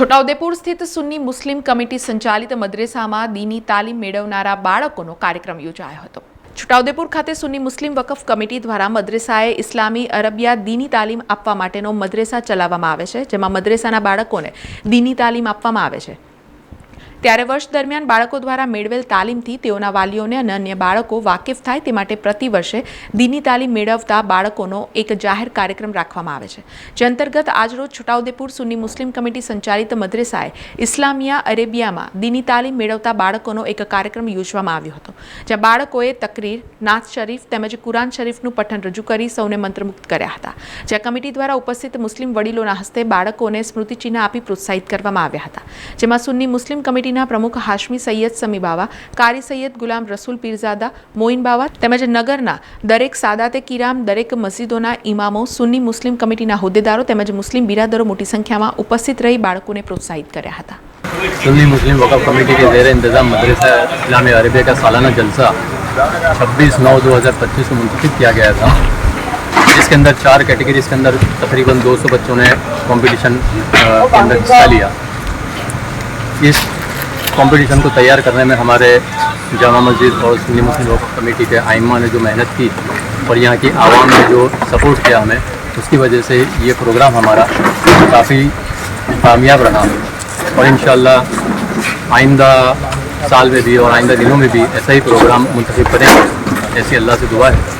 છોટાઉદેપુર સ્થિત સુન્ની મુસ્લિમ કમિટી સંચાલિત મદ્રેસામાં દીની તાલીમ મેળવનારા બાળકોનો કાર્યક્રમ યોજાયો હતો. છોટાઉદેપુર ખાતે સુન્ની મુસ્લિમ વકફ કમિટી દ્વારા મદ્રેસાએ ઇસ્લામી અરબિયા દીની તાલીમ આપવા માટેનો મદ્રેસા ચલાવવામાં આવે છે, જેમાં મદ્રેસાના બાળકોને દીની તાલીમ આપવામાં આવે છે. ત્યારે વર્ષ દરમિયાન બાળકો દ્વારા મેળવેલ તાલીમથી તેઓના વાલીઓને અને અન્ય બાળકો વાકેફ થાય તે માટે પ્રતિ વર્ષે દીની તાલીમ મેળવતા બાળકોનો એક જાહેર કાર્યક્રમ રાખવામાં આવે છે. જે અંતર્ગત આજરોજ છોટાઉદેપુર સુન્ની મુસ્લિમ કમિટી સંચાલિત મદ્રેસાએ ઇસ્લામિયા અરેબિયામાં દીની તાલીમ મેળવતા બાળકોનો એક કાર્યક્રમ યોજવામાં આવ્યો હતો, જ્યાં બાળકોએ તકરીર નાથ શરીફ તેમજ કુરાન શરીફનું પઠન રજૂ કરી સૌને મંત્રમુક્ત કર્યા હતા. જ્યાં કમિટી દ્વારા ઉપસ્થિત મુસ્લિમ વડીલોના હસ્તે બાળકોને સ્મૃતિચિહ્ન આપી પ્રોત્સાહિત કરવામાં આવ્યા હતા. જેમાં સુન્ની મુસ્લિમ કમિટીના પ્રમુખ હાશમી સૈયદ સમી બાવા કારી સૈયદ ગુલામ રસૂલ પીરઝાદા મોઇન બાવા તેમજ નગરના દરેક સાદાતે કિરામ દરેક મસ્જિદોના ઇમામો સુન્ની મુસ્લિમ કમિટીના હોદ્દેદારો તેમજ મુસ્લિમ બિરાદરો મોટી સંખ્યામાં ઉપસ્થિત રહી બાળકોને પ્રોત્સાહિત કર્યા હતા सुन्नी मुस्लिम वक़फ़ कमेटी के ज़ेर इंतज़ाम मदरसा इस्लाम अरबिया का सालाना जलसा 26 नौ 2025 को मुंतखब किया गया था जिसके अंदर चार कैटेगरीज के अंदर तकरीबन 200 बच्चों ने कंपटीशन अ, के अंदर हिस्सा लिया इस कंपटीशन को तैयार करने में हमारे जामा मस्जिद और सुन्नी मुस्लिम कमेटी के आइमा ने जो मेहनत की और यहाँ की आवाम ने जो सपोर्ट किया हमें, उसकी वजह से ये प्रोग्राम हमारा काफ़ी कामयाब रहा। और इन आइंदा साल में भी और आइंदा दिनों में भी ऐसा ही प्रोग्राम मुंतखब करेंगे। ऐसी अल्लाह से दुआ है।